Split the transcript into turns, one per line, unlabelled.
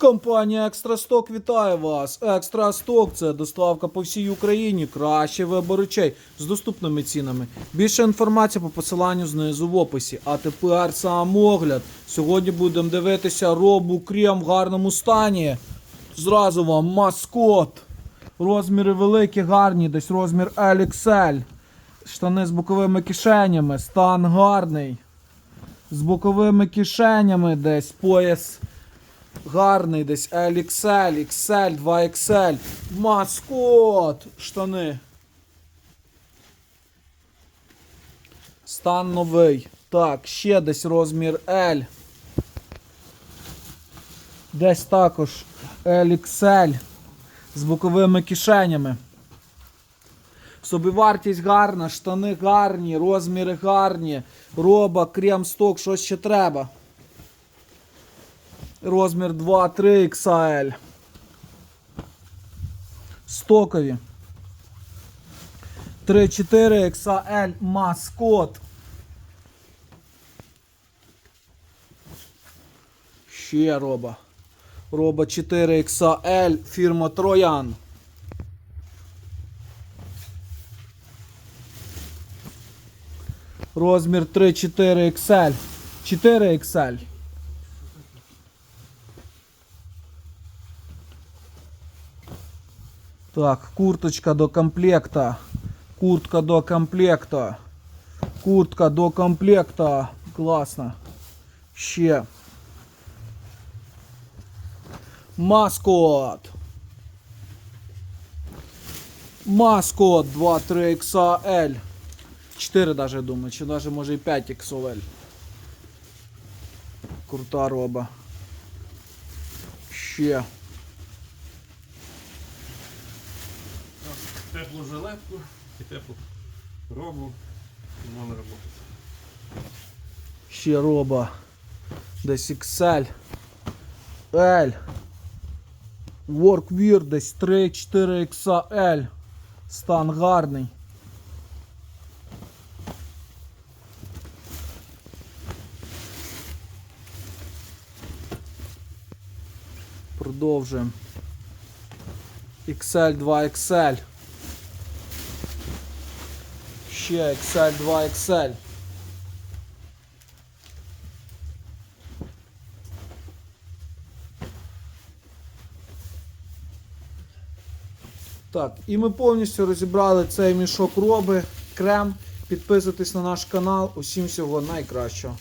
Компанія Екстрасток вітає вас. Екстрасток це доставка по всій Україні. Кращий вибор речей з доступними цінами. Більше інформації по посиланню знизу в описі. А тепер сам огляд. Сьогодні будемо дивитися робу крем в гарному стані. Зразу вам маскот. Розміри великі, гарні, десь розмір LXL. Штани з боковими кишенями. Стан гарний. З боковими кишенями десь пояс гарний десь LXL, XL, 2XL. Маскот! Штани. Стан новий. Так, ще десь розмір L. Десь також LXL з боковими кишенями. Собівартість гарна, штани гарні, розміри гарні, роба, крем, сток, що ще треба. Розмір 2-3 XL. Стокові. 3-4 XL маскот. Ще роба. Роба 4 XL фірма Троян. Розмір 3-4 XL. 4 XL. Так, курточка до комплекта. Куртка до комплекта. Куртка до комплекта. Класно. Ще. Маскот. Маскот 2-3 XL. 4 даже думаю, чи даже може і 5 XL. Крута роба. Ще.
Теплу жилетку і теплу робу і можна роботи.
Ще роба. Десь XL. L. Workwear десь 3-4 XL. Стан гарний. Продовжуємо. XL 2 XL. Ще XL 2 XL. Так, і ми повністю розібрали цей мішок роби, крем. Підписуйтесь на наш канал. Усім всього найкращого.